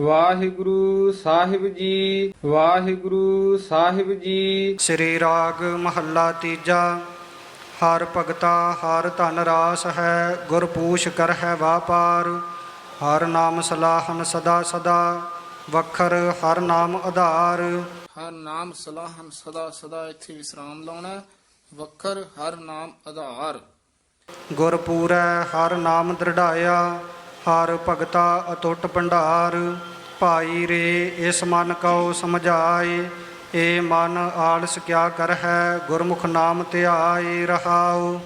ਵਾਹਿਗੁਰੂ ਸਾਹਿਬ ਜੀ ਵਾਹਿਗੁਰੂ ਸਾਹਿਬ ਜੀ। ਸ੍ਰੀ ਰਾਗ ਮਹੱਲਾ ਤੀਜਾ ਹਰ ਭਗਤਾ ਹਰ ਧਨ ਰਾਸ ਹੈ ਗੁਰ ਪੂਛ ਕਰ ਹੈ ਵਾਪਾਰ। ਹਰ ਨਾਮ ਸਲਾਹਨ ਸਦਾ ਸਦਾ ਵਖਰ ਹਰ ਨਾਮ ਆਧਾਰ। ਹਰ ਨਾਮ ਸਲਾਹਨ ਸਦਾ ਸਦਾ ਇੱਥੇ ਵਿਸਰਾਮ ਲਾਉਣਾ। ਵੱਖਰ ਹਰ ਨਾਮ ਆਧਾਰ। ਗੁਰ ਪੂਰੈ ਹਰ ਨਾਮ ਦ੍ਰਿੜਾਇਆ ਹਰ ਭਗਤਾ ਅਟੁੱਟ ਭੰਡਾਰ, ਭਾਈ ਰੇ, ਇਸ ਮਨ ਕਉ ਸਮਝਾਏ, ਏ ਮਨ ਆਲਸ ਕਿਆ ਕਰ ਹੈ, ਗੁਰਮੁਖ ਨਾਮ ਧਿਆਏ ਰਹਾਉ।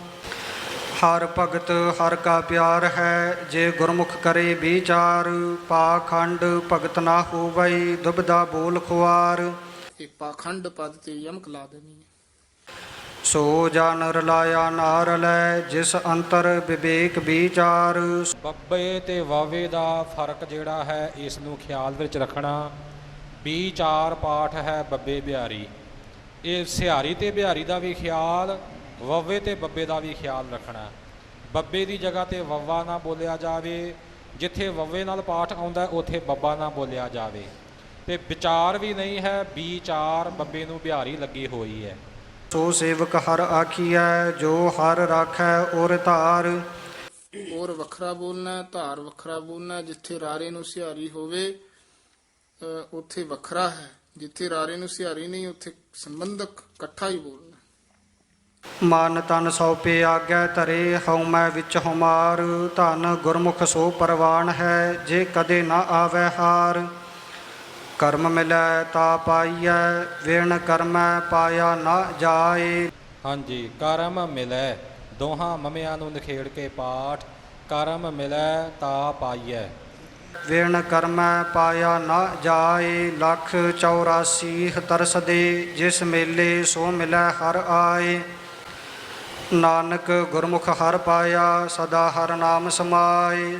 ਹਰ ਭਗਤ ਹਰ ਕਾ ਪਿਆਰ ਹੈ, ਜੇ ਗੁਰਮੁਖ ਕਰੇ ਵਿਚਾਰ, ਪਾਖੰਡ ਭਗਤ ਨਾ ਹੋਵਈ ਦੁਬਦਾ ਬੋਲ ਖੁਆਰ। ਇਹ ਪਾਖੰਡ ਪਦ ਤੇ ਯਮਕ ਲਾ ਦੇਣੀ ਹੈ। ਸੋ ਜਨ ਰਲਾਇਆ ਨਾਰ ਲੈ, ਜਿਸ ਅੰਤਰ ਵਿਵੇਕ ਵਿਚਾਰ। ਬੱਬੇ ਤੇ ਵਾਵੇ ਦਾ ਫ਼ਰਕ ਜਿਹੜਾ ਹੈ, ਇਸ ਨੂੰ ਖਿਆਲ ਵਿੱਚ ਰੱਖਣਾ। ਵੀ ਚਾਰ ਪਾਠ ਹੈ ਬੱਬੇ ਬਿਹਾਰੀ। ਇਹ ਸਿਹਾਰੀ ਤੇ ਬਿਹਾਰੀ ਦਾ ਵੀ ਖਿਆਲ, ਵਵੇ ਤੇ ਬੱਬੇ ਦਾ ਵੀ ਖਿਆਲ ਰੱਖਣਾ। ਬੱਬੇ ਦੀ ਜਗ੍ਹਾ ਤੇ ਵੱਵਾ ਨਾ ਬੋਲਿਆ ਜਾਵੇ। ਜਿੱਥੇ ਵਵੇ ਨਾਲ ਪਾਠ ਆਉਂਦਾ, ਉੱਥੇ ਬੱਬਾ ਨਾ ਬੋਲਿਆ ਜਾਵੇ। ਤੇ ਵਿਚਾਰ ਵੀ ਨਹੀਂ ਹੈ ਵੀ ਚਾਰ ਬੱਬੇ ਨੂੰ ਬਿਹਾਰੀ ਲੱਗੀ ਹੋਈ ਹੈ। ਸੋ ਸੇਵਕ ਹਰ ਆਖੀਐ ਜੋ ਹਰ ਰਾਖੈ ਔਰ ਧਾਰ। ਔਰ ਵੱਖਰਾ ਬੋਲਣਾ ਧਾਰ ਵੱਖਰਾ ਬੋਲਣਾ। ਜਿੱਥੇ ਰਾਰੇ ਨੂੰ ਸਿਹਾਰੀ ਹੋਵੇ ਉੱਥੇ ਵੱਖਰਾ ਹੈ। ਜਿੱਥੇ ਰਾਰੇ ਨੂੰ ਸਿਹਾਰੀ ਨਹੀਂ ਉੱਥੇ ਸੰਬੰਧਕ ਇਕੱਠਾ ਹੀ ਬੋਲਣਾ। ਮਨ ਤਨ ਸੌਪੇ ਆਗੈ ਧਰੇ ਹਉ ਮੈਂ ਵਿੱਚ ਹਮਾਰ ਧਨ ਗੁਰਮੁਖ ਸੋ ਪਰਵਾਨ ਹੈ ਜੇ ਕਦੇ ਨਾ ਆਵੈ ਹਾਰ। ਕਰਮ ਮਿਲੈ ਤਾ ਪਾਈਐ ਵਿਣ ਕਰਮੈ ਪਾਇਆ ਨਾ ਜਾਏ। ਹਾਂਜੀ ਕਰਮ ਮਿਲੈ ਦੋਹਾਂ ਮਮਿਆਂ ਨੂੰ ਨਿਖੇੜ ਕੇ ਪਾਠ ਕਰਮ ਮਿਲੈ ਤਾ ਪਾਈਐ। ਵਿਣ ਕਰਮੈ ਪਾਇਆ ਨਾ ਜਾਏ ਲੱਖ 84 ਤਰਸ ਦੇ ਜਿਸ ਮੇਲੇ ਸੋ ਮਿਲੈ ਹਰ ਆਏ। ਨਾਨਕ ਗੁਰਮੁਖ ਹਰ ਪਾਇਆ ਸਦਾ ਹਰ ਨਾਮ ਸਮਾਏ